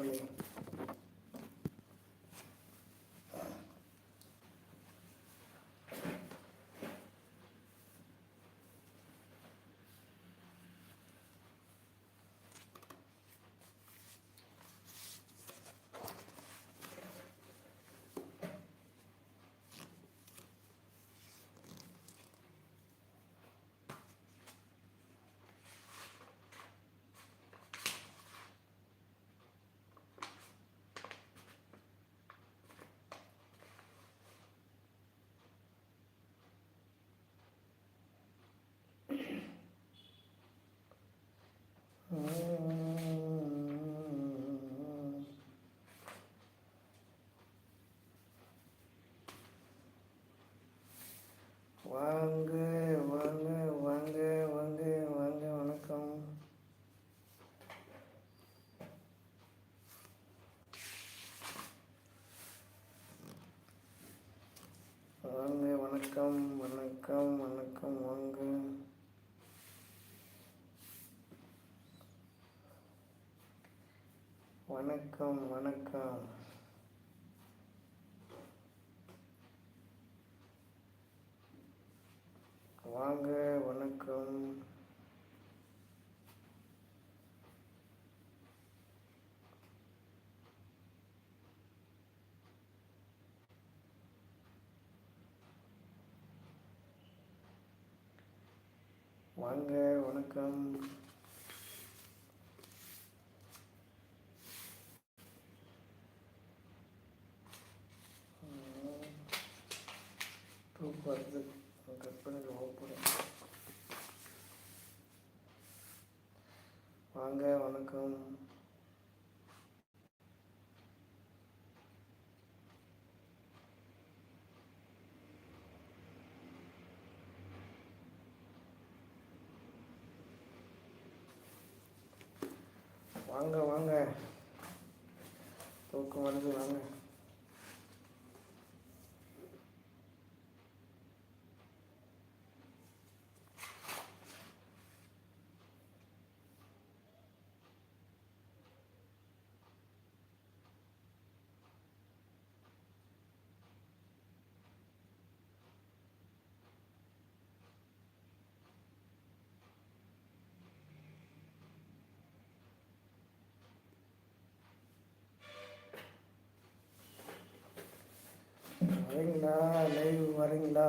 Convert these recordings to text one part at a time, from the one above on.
Hallelujah. வாங்க வாங்க வாங்க வாங்க வாங்க வணக்கம். வாங்க வணக்கம் வணக்கம் வணக்கம் வாங்க. வணக்கம் வணக்கம். வாங்க வணக்கம். வாங்க வணக்கம் தூக்கம் வருது கற்பனை ஓப்பன் வாங்க வணக்கம். வாங்க வாங்க. தூக்கம் வருது வாங்க. வரீங்களா? லைவ் வரீங்களா?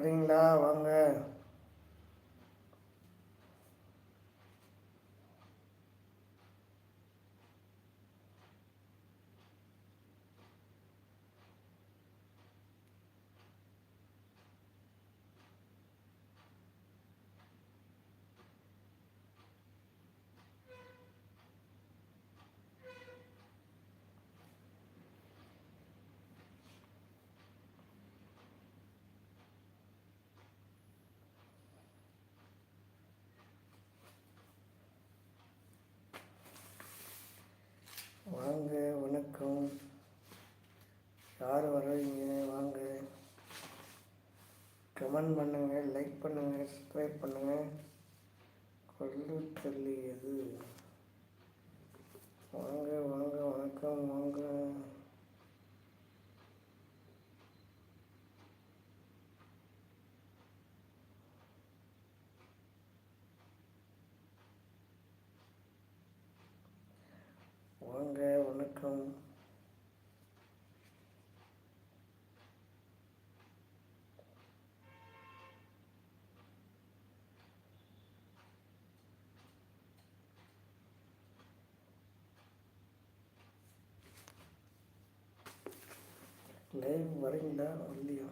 சரிங்களா வாங்க. வாங்க வணக்கம். யார் வர்றீங்க? வாங்க. கமெண்ட் பண்ணுங்கள் லைக் பண்ணுங்கள் சப்ஸ்கிரைப் பண்ணுங்கள் கொள்ளு தள்ளியது லைவ் வரீங்களா இல்லையா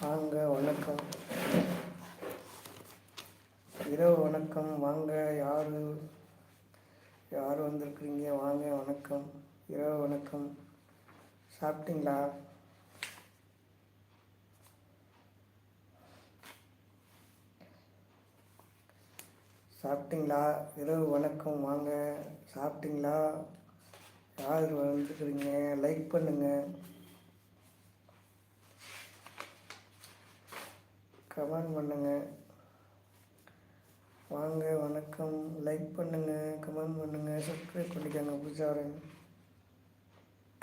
வாங்க வணக்கம். இரவு வணக்கம். வாங்க யார் யார் வந்திருக்கிறீங்க? வாங்க வணக்கம். இரவு வணக்கம். சாப்பிட்டீங்களா? சாப்பிட்டீங்களா? இரவு வணக்கம். வாங்க சாப்பிட்டீங்களா? யார் வந்துருக்குறீங்க? லைக் பண்ணுங்கள் கமெண்ட் பண்ணுங்கள் வாங்க வணக்கம். லைக் பண்ணுங்கள் கமெண்ட் பண்ணுங்கள் சப்ஸ்கிரைப் பண்ணிக்கோங்க புதுசாக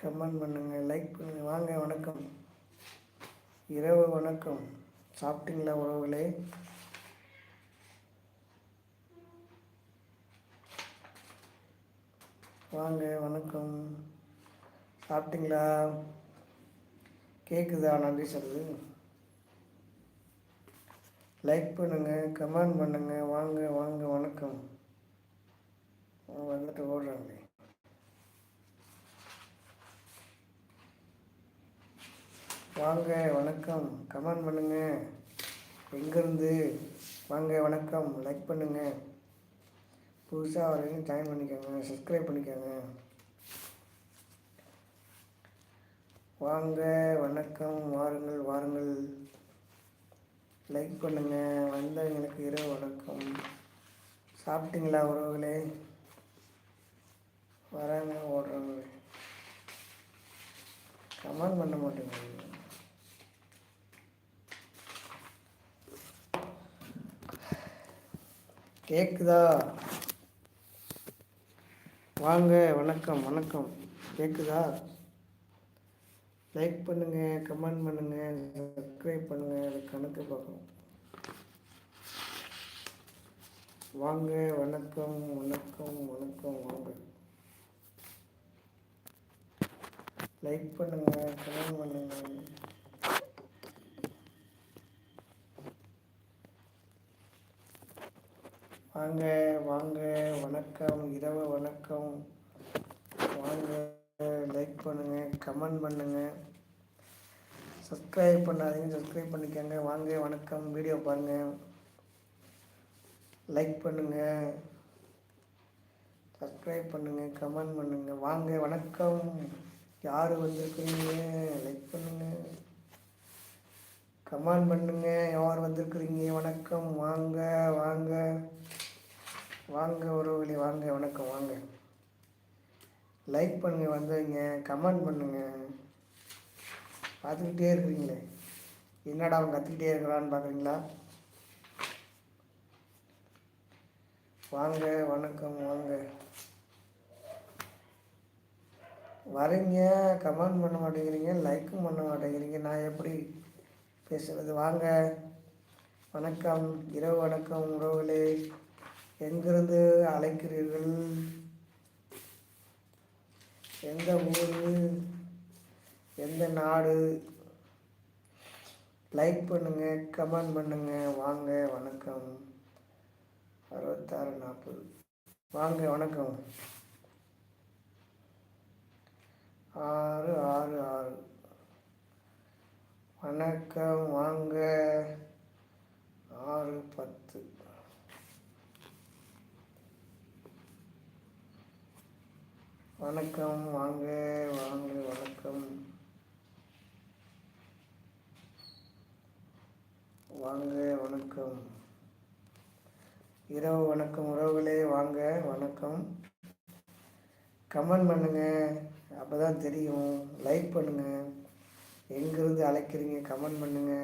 கமெண்ட் பண்ணுங்கள் லைக் பண்ணுங்கள் வாங்க வணக்கம். இரவு வணக்கம். சாப்பிட்டீங்களா உறவுகளே? வாங்க வணக்கம். சாப்பிட்டீங்களா? கேட்குதா நன்றி சொல்லுது லைக் பண்ணுங்கள் கமெண்ட் பண்ணுங்கள் வாங்க வாங்க வணக்கம். வந்துட்டு ஓடுறாங்க. வாங்க வணக்கம். கமெண்ட் பண்ணுங்கள் எங்கேருந்து? வாங்க வணக்கம். லைக் பண்ணுங்கள் புதுசாக வரைக்கும் ஜாயின் பண்ணிக்கோங்க. சப்ஸ்கிரைப் பண்ணிக்கோங்க. வாங்க வணக்கம். வாருங்கள் வாருங்கள். லைக் பண்ணுங்கள் வந்தவங்களுக்கு இரவு வணக்கம். சாப்பிட்டீங்களா உறவுகளே? வராங்க ஓடுறவங்க கமெண்ட் பண்ண மாட்டேங்க. கேக்குதா? வாங்க வணக்கம் வணக்கம். கேக்குதா? லைக் பண்ணுங்கள் கமெண்ட் பண்ணுங்கள் சப்ஸ்கிரைப் பண்ணுங்கள் அது கணக்கு பார்க்கணும். வாங்க வணக்கம் வணக்கம் வணக்கம் வாங்க. லைக் பண்ணுங்கள் கமெண்ட் பண்ணுங்கள் வாங்க வாங்க வணக்கம் இரவு வணக்கம். வாங்க. லைக் பண்ணுங்கள் கமெண்ட் பண்ணுங்கள் சப்ஸ்கிரைப் பண்ணாதீங்க சப்ஸ்கிரைப் பண்ணிக்கோங்க. வாங்க வணக்கம். வீடியோ பாருங்கள் லைக் பண்ணுங்கள் சப்ஸ்கிரைப் பண்ணுங்கள் கமெண்ட் பண்ணுங்கள் வாங்க வணக்கம். யார் வந்திருக்கிறீங்க? லைக் பண்ணுங்கள் கமெண்ட் பண்ணுங்க. யார் வந்திருக்கிறீங்க? வணக்கம். வாங்க வாங்க. வாங்க உறவுகளே வாங்க வணக்கம் வாங்க. லைக் பண்ணுங்கள் வந்தவங்க. கமெண்ட் பண்ணுங்கள் பார்த்துக்கிட்டே இருக்கிறீங்களே என்னடா அவன் கற்றுக்கிட்டே இருக்கிறான்னு பார்க்குறீங்களா? வாங்க வணக்கம் வாங்க. வரீங்க கமெண்ட் பண்ண மாட்டேங்கிறீங்க லைக்கும் பண்ண மாட்டேங்கிறீங்க. நான் எப்படி பேசுகிறது வாங்க. வணக்கம். இரவு வணக்கம் உறவுகளே. எங்கிருந்து அழைக்கிறீர்கள்? எந்த ஊர் எந்த நாடு? லைக் பண்ணுங்கள் கமெண்ட் பண்ணுங்கள் வாங்க வணக்கம். அறுபத்தாறு நாற்பது. வாங்க வணக்கம். ஆறு ஆறு ஆறு. வணக்கம் வாங்க. ஆறு பத்து. வணக்கம் வாங்க வாங்க வணக்கம். வாங்க வணக்கம். இரவு வணக்கம் உறவுகளே வாங்க வணக்கம். கமெண்ட் பண்ணுங்க அப்போ தான் தெரியும். லைக் பண்ணுங்க. எங்கேருந்து அழைக்கிறீங்க கமெண்ட் பண்ணுங்க.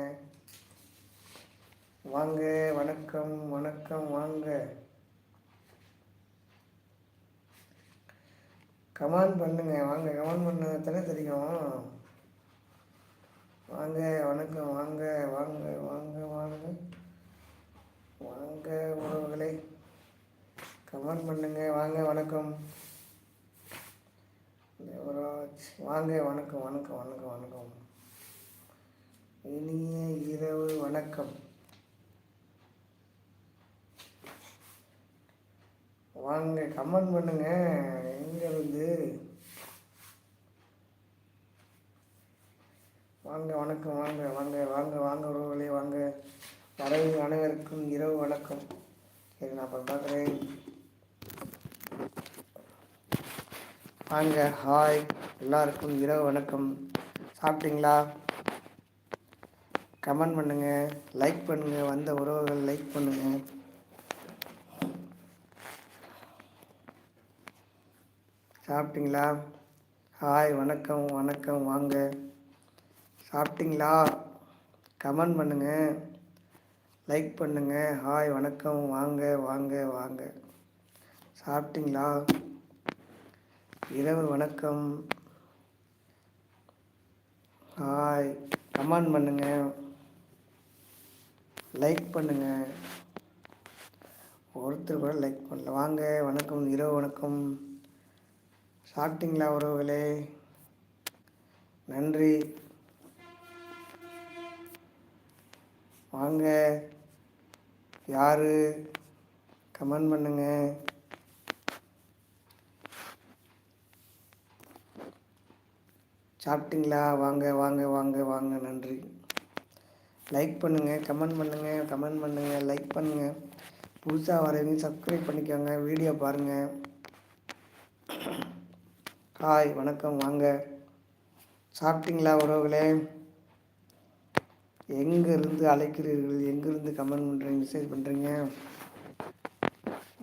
வாங்க வணக்கம் வணக்கம் வாங்க. கமெண்ட் பண்ணுங்க. வாங்க கமெண்ட் பண்ண தானே தெரியும்? வாங்க வணக்கம். வாங்க வாங்க வாங்க வாங்க. வாங்க உறவுகளே. கமெண்ட் பண்ணுங்க. வாங்க வணக்கம். வாங்க வணக்கம் வணக்கம் வணக்கம் வணக்கம். இனிய இரவு வணக்கம். வாங்க கமெண்ட் பண்ணுங்க. எங்கள் வாங்க வணக்கம் வாங்க வாங்க வாங்க வாங்க உறவுகளே வாங்க. வரவு அனைவருக்கும் இரவு வணக்கம். சரி நான் அப்புறம் பார்க்குறேன். வாங்க ஹாய் எல்லாருக்கும் இரவு வணக்கம். சாப்பிட்டீங்களா? கமெண்ட் பண்ணுங்கள் லைக் பண்ணுங்கள் வந்த உறவுகள் லைக் பண்ணுங்கள் சாப்பிட்டீங்களா? ஹாய் வணக்கம் வணக்கம் வாங்க. சாப்பிட்டீங்களா? கமெண்ட் பண்ணுங்கள் லைக் பண்ணுங்கள் ஹாய் வணக்கம். வாங்க வாங்க வாங்க. சாப்பிட்டீங்களா? இரவு வணக்கம். ஹாய் கமெண்ட் பண்ணுங்கள் லைக் பண்ணுங்கள் ஒருத்தர் கூட லைக் பண்ணல. வாங்க வணக்கம். இரவு வணக்கம். சாப்பிட்டீங்களா உறவுகளே? நன்றி. வாங்க. யார்? கமெண்ட் பண்ணுங்க. சாப்பிட்டீங்களா? வாங்க வாங்க வாங்க வாங்க. நன்றி. லைக் பண்ணுங்கள் கமெண்ட் பண்ணுங்கள் கமெண்ட் பண்ணுங்கள் லைக் பண்ணுங்கள் புதுசாக வரவங்க சப்ஸ்கிரைப் பண்ணிக்கோங்க வீடியோ பாருங்கள் ஹாய் வணக்கம் வாங்க. சாப்பிட்டீங்களா உறவுகளே? எங்கேருந்து அழைக்கிறீர்கள்? எங்கேருந்து கமெண்ட் பண்ணுறீங்க மெசேஜ் பண்ணுறீங்க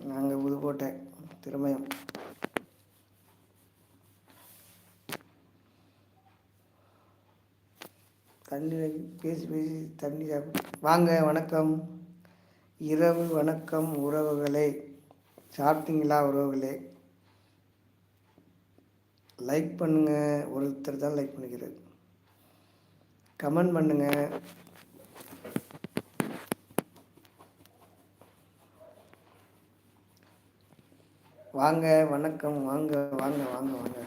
நாங்கள் புதுக்கோட்டை. திருமயம். தண்ணி பேசி பேசி தண்ணி வாங்க வணக்கம். இரவு வணக்கம் உறவுகளே. சாப்பிட்டீங்களா உறவுகளே? லைக் பண்ணுங்கள் ஒருத்தர் தான் லைக் பண்ணிக்கிறது கமெண்ட் பண்ணுங்க. வாங்க வணக்கம் வாங்க வாங்க வாங்க வாங்க.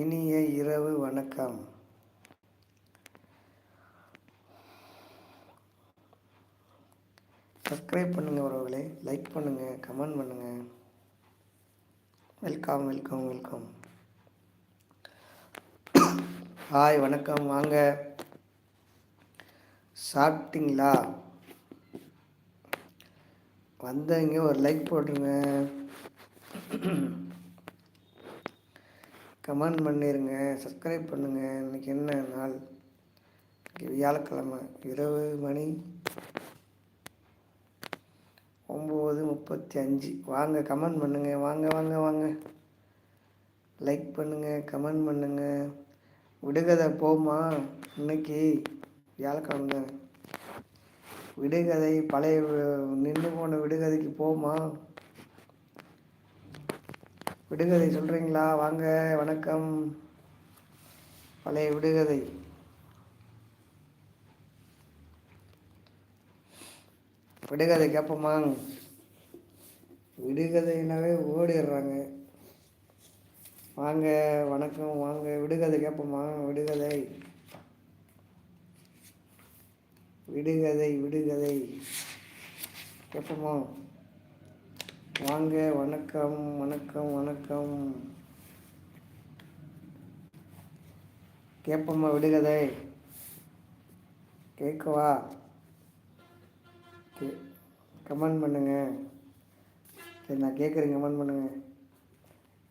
இனிய இரவு வணக்கம். சப்ஸ்கிரைப் பண்ணுங்கள் உறவுகளே லைக் பண்ணுங்கள் கமெண்ட் பண்ணுங்கள் வெல்கம் வெல்கம் வெல்கம் ஹாய் வணக்கம். வாங்க. சாப்பிட்டீங்களா? வந்தவங்க ஒரு லைக் போட்டுருங்க. கமெண்ட் பண்ணிடுங்க சப்ஸ்கிரைப் பண்ணுங்கள் இன்றைக்கி என்ன நாள்? இன்னைக்கு வியாழக்கிழமை. இரவு மணி ஒம்பது முப்பத்தி அஞ்சு. வாங்க கமெண்ட் பண்ணுங்கள் வாங்க வாங்க வாங்க. லைக் பண்ணுங்கள் கமெண்ட் பண்ணுங்கள் விடுகதை போமா இன்னைக்கு வியாழக்கிழமை. விடுகதை பழைய நின்று போன விடுகதைக்கு போமா விடுகதை சொல்கிறீங்களா வாங்க வணக்கம். பழைய விடுகதை. விடுகதை கேட்போமா விடுகதைனாவே ஓடிடுறாங்க. வாங்க வணக்கம் வாங்க விடுகதை கேட்போமா விடுகதை. விடுகதை விடுகதை. கேட்போமா வாங்க வணக்கம் வணக்கம் வணக்கம். கேட்போமா விடுகதை. கேட்கவா கே கமெண்ட் பண்ணுங்க. சரி நான் கேட்குறேன் கமெண்ட் பண்ணுங்கள்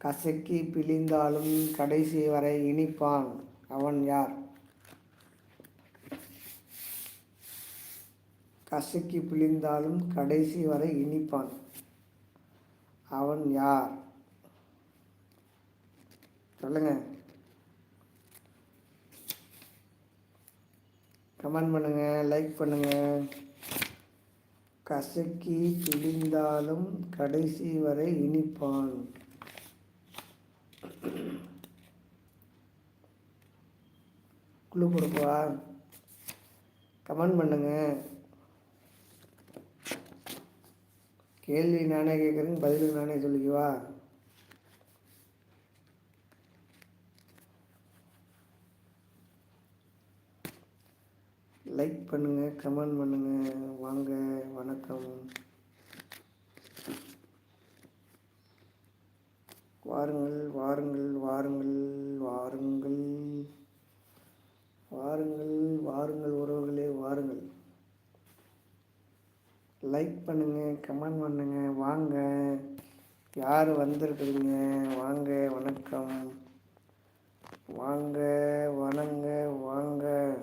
கசக்கி பிழிந்தாலும் கடைசி வரை இனிப்பான். அவன் யார்? கசக்கி பிழிந்தாலும் கடைசி வரை இனிப்பான். அவன் யார்? சொல்லுங்க. கமெண்ட் பண்ணுங்க லைக் பண்ணுங்க. கசக்கி பிழிந்தாலும் கடைசி வரை இனிப்பான். குழு கொடுப்பா. கமெண்ட் பண்ணுங்க. கேள்வி நானே கேட்குறேன் பதிலுக்கு நானே சொல்லிக்குவா? லைக் பண்ணுங்க கமெண்ட் பண்ணுங்க. வாங்க வணக்கம். வாருங்கள் வாருங்கள் வாருங்கள் வாருங்கள். வாருங்கள் வாருங்கள் உறவுகளே வாருங்கள். லைக் பண்ணுங்கள் கமெண்ட் பண்ணுங்கள் வாங்க. யார் வந்திருக்கிறீங்க? வாங்க வணக்கம். வாங்க வணங்க வாங்க.